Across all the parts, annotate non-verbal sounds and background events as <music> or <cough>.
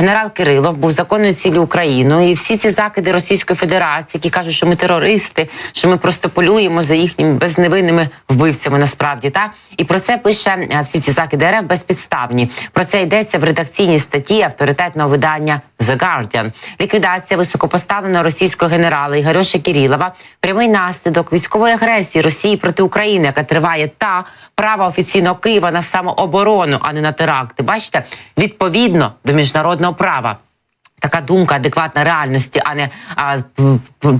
Генерал Кирилов був законною ціллю України, і всі ці закиди Російської Федерації, які кажуть, що ми терористи, що ми просто полюємо за їхніми безневинними вбивцями. Насправді та і про це пише е, всі ці закиди РФ безпідставні. Про це йдеться в редакційній статті авторитетного видання The Guardian. Ліквідація високопоставленого російського генерала Ігорьоша Кирилова прямий наслідок військової агресії Росії проти України, яка триває та права офіційного Києва на самооборону, а не на теракти. Бачите, відповідно до міжнародного права. Така думка адекватна реальності, а не а,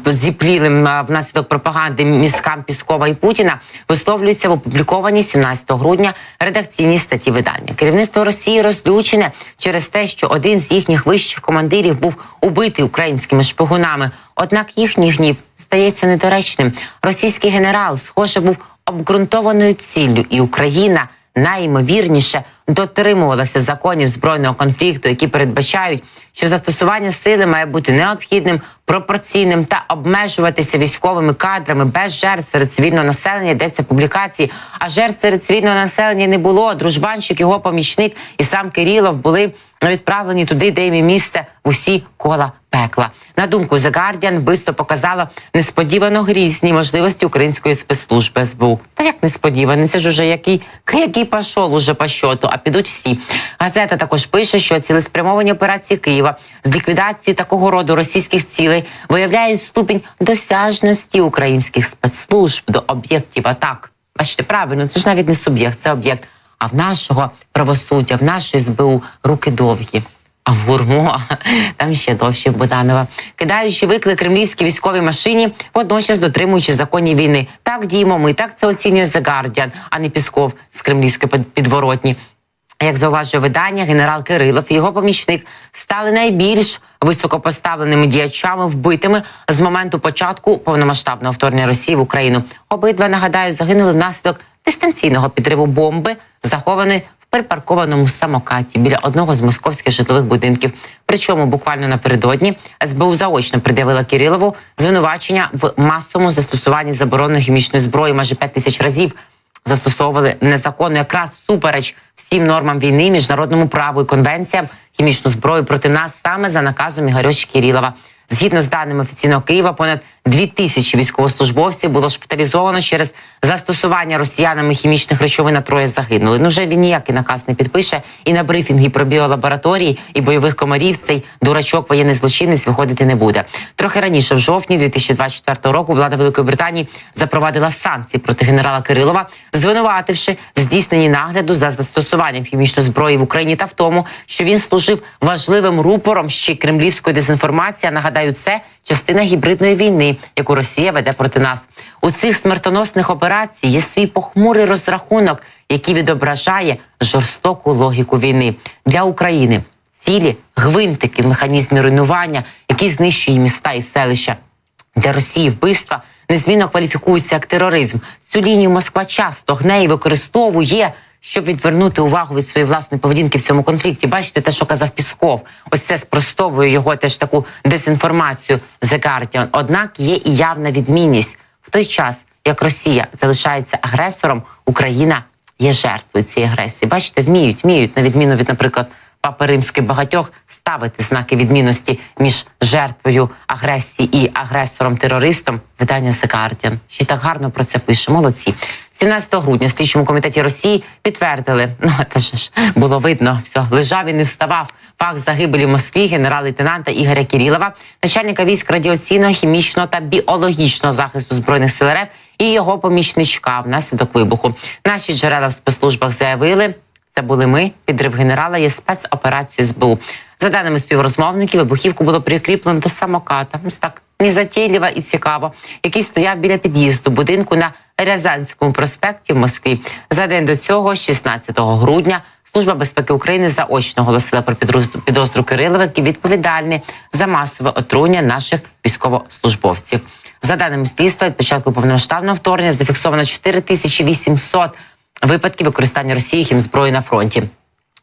зіплілим а, внаслідок пропаганди мізкам Піскова і Путіна, висловлюється в опублікованій 17 грудня редакційній статті видання. Керівництво Росії розлючене через те, що один з їхніх вищих командирів був убитий українськими шпигунами. Однак їхній гнів стається недоречним. Російський генерал, схоже, був обґрунтованою ціллю, і Україна найімовірніше дотримувалася законів збройного конфлікту, які передбачають, що застосування сили має бути необхідним, пропорційним та обмежуватися військовими кадрами без жертв серед цивільного населення. Йдеться публікації. А жертв серед цивільного населення не було. Дружбанщик, його помічник і сам Кирилов були відправлені туди, де їм і місце в усі кола пекла. На думку The Guardian, вбивство показало несподівано грізні можливості української спецслужби СБУ. Та як несподівано, це ж уже який, який пашол уже по щоту, а підуть всі. Газета також пише, що цілеспрямовані операції Києва з ліквідації такого роду російських цілей виявляють ступінь досяжності українських спецслужб до об'єктів атак. Бачите, правильно, це ж навіть не суб'єкт, це об'єкт. А в нашого правосуддя, в нашої СБУ руки довгі. А в гурмо <laughs> там ще довше Буданова, кидаючи виклик кремлівській військовій машині, водночас дотримуючи законів війни. Так діємо ми, так це оцінює The Guardian, а не Пісков з кремлівської під- підворотні. Як зауважує видання, генерал Кирилов і його помічник стали найбільш високопоставленими діячами вбитими з моменту початку повномасштабного вторгнення Росії в Україну. Обидва нагадаю загинули внаслідок дистанційного підриву бомби, захованої в припаркованому самокаті біля одного з московських житлових будинків. Причому буквально напередодні СБУ заочно пред'явила Кирилову звинувачення в масовому застосуванні забороненої хімічної зброї майже 5 тисяч разів застосовували незаконно якраз супереч всім нормам війни, міжнародному праву і конвенціям хімічну зброю проти нас саме за наказом Ігорьовича Кирилова. Згідно з даними офіційного Києва, понад дві тисячі військовослужбовців було шпиталізовано через застосування росіянами хімічних речовин. а Троє загинули. Ну вже він ніякий наказ не підпише. І на брифінги про біолабораторії і бойових комарів цей дурачок воєнний злочинець виходити не буде. Трохи раніше, в жовтні 2024 року, влада Великої Британії запровадила санкції проти генерала Кирилова, звинувативши в здійсненні нагляду за застосуванням хімічної зброї в Україні та в тому, що він служив важливим рупором ще кремлівської дезінформації. А Нагадаю, це частина гібридної війни, яку Росія веде проти нас. У цих смертоносних операцій є свій похмурий розрахунок, який відображає жорстоку логіку війни для України. Цілі гвинтики в механізмі руйнування, які знищують міста і селища. Для Росії вбивства незмінно кваліфікуються як тероризм. Цю лінію Москва часто гне і використовує, щоб відвернути увагу від своєї власної поведінки в цьому конфлікті. Бачите, те, що казав Пісков, ось це спростовує його теж таку дезінформацію The Guardian. Однак є і явна відмінність в той час, як Росія залишається агресором, Україна є жертвою цієї агресії. Бачите, вміють, вміють, на відміну від, наприклад, Папи Римської багатьох ставити знаки відмінності між жертвою агресії і агресором-терористом. Видання Guardian. Ще так гарно про це пише. Молодці. 17 грудня в слідчому комітеті Росії підтвердили. <laughs> Ну це ж було видно. Все лежав і не вставав. Факт загибелі в Москві генерал-лейтенанта Ігоря Кірілова, начальника військ радіаційного, хімічного та біологічного захисту збройних сил РФ і його помічничка внаслідок вибуху. Наші джерела в спецслужбах заявили. Це були ми. Підрив генерала є спецоперацією СБУ. За даними співрозмовників, вибухівку було прикріплено до самоката. Ось так незатєйліво і цікаво, який стояв біля під'їзду будинку на Рязанському проспекті в Москві. За день до цього, 16 грудня, Служба безпеки України заочно оголосила про підозру Кирилова, який відповідальний за масове отруєння наших військовослужбовців. За даними слідства, від початку повномасштабного вторгнення зафіксовано 4800 випадків використання Росії хімзброї на фронті.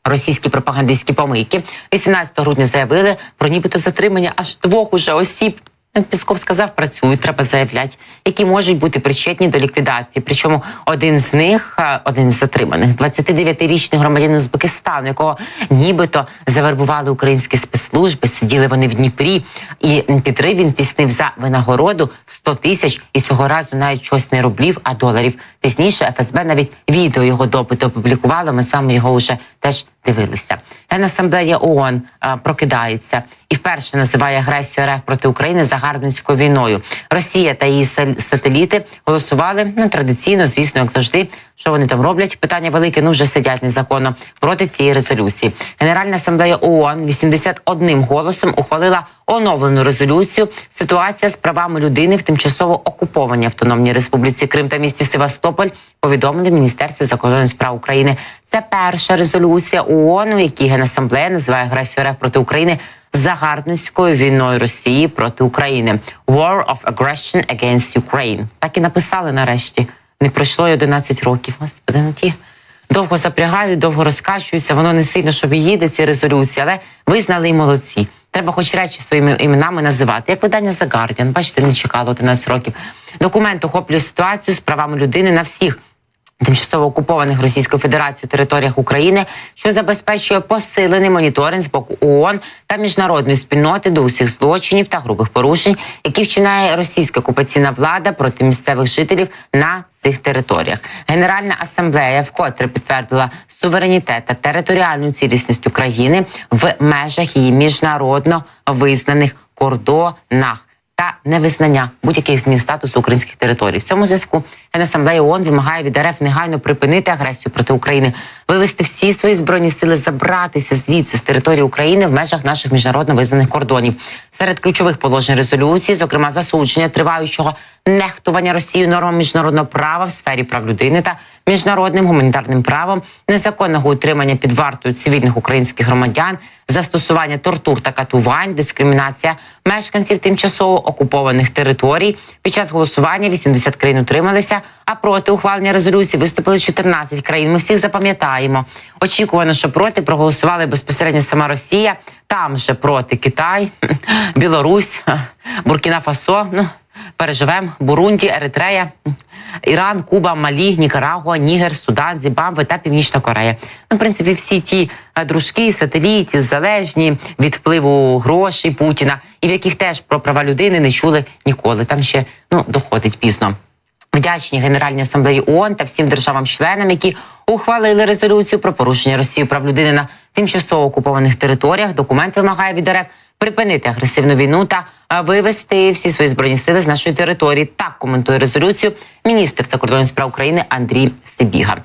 Російські пропагандистські помийки 18 грудня заявили про нібито затримання аж двох уже осіб. Пісков сказав, працюють, треба заявляти, які можуть бути причетні до ліквідації. Причому один з них, один з затриманих, 29-річний громадянин Узбекистану, якого нібито завербували українські спецслужби, сиділи вони в Дніпрі, і підрив він здійснив за винагороду в 100 тисяч, і цього разу навіть щось не рублів, а доларів. Пізніше ФСБ навіть відео його допиту опублікувало. Ми з вами його вже теж дивилися. Генасамблея ООН а, прокидається і вперше називає агресію РФ проти України загарбницькою війною. Росія та її сателіти голосували ну традиційно, звісно, як завжди. Що вони там роблять? Питання велике. Ну вже сидять незаконно проти цієї резолюції. Генеральна асамблея ООН 81 голосом ухвалила оновлену резолюцію. Ситуація з правами людини в тимчасово окупованій автономній республіці Крим та місті Севастополь повідомили в Міністерстві закордонних справ України. Це перша резолюція ООН, у якій Генасамблея називає агресію РФ проти України загарбницькою війною Росії проти України. War of aggression against Ukraine. Так і написали нарешті. Не пройшло й 11 років. Господи, ну ті довго запрягають, довго розкачуються. Воно не сильно, щоб і їде ці резолюції, але визнали і молодці. Треба хоч речі своїми іменами називати. Як видання The Guardian, бачите, не чекало 11 років. Документ охоплює ситуацію з правами людини на всіх тимчасово окупованих Російською Федерацією територіях України, що забезпечує посилений моніторинг з боку ООН та міжнародної спільноти до усіх злочинів та грубих порушень, які вчиняє російська окупаційна влада проти місцевих жителів на цих територіях. Генеральна асамблея вкотре підтвердила суверенітет та територіальну цілісність України в межах її міжнародно визнаних кордонах та невизнання будь-яких змін статусу українських територій. В цьому зв'язку Генасамблея ООН вимагає від РФ негайно припинити агресію проти України, вивести всі свої збройні сили, забратися звідси з території України в межах наших міжнародно визнаних кордонів. Серед ключових положень резолюції, зокрема засудження триваючого нехтування Росією нормам міжнародного права в сфері прав людини та міжнародним гуманітарним правом, незаконного утримання під вартою цивільних українських громадян, застосування тортур та катувань, дискримінація мешканців тимчасово окупованих територій. Під час голосування 80 країн утрималися, а проти ухвалення резолюції виступили 14 країн. Ми всіх запам'ятаємо. Очікувано, що проти проголосували безпосередньо сама Росія. Там же проти Китай, <laughs> Білорусь, <laughs> Буркіна Фасо. Ну переживемо Бурунді, Еритрея. Іран, Куба, Малі, Нікарагуа, Нігер, Судан, Зімбабве та Північна Корея. Ну, в принципі, всі ті е, дружки, сателіти, залежні від впливу грошей Путіна, і в яких теж про права людини не чули ніколи. Там ще ну доходить пізно. Вдячні Генеральній асамблеї ООН та всім державам-членам, які ухвалили резолюцію про порушення Росії прав людини на тимчасово окупованих територіях. Документ вимагає від РФ припинити агресивну війну та вивести всі свої збройні сили з нашої території. Так коментує резолюцію міністр закордонних справ України Андрій Сибіга.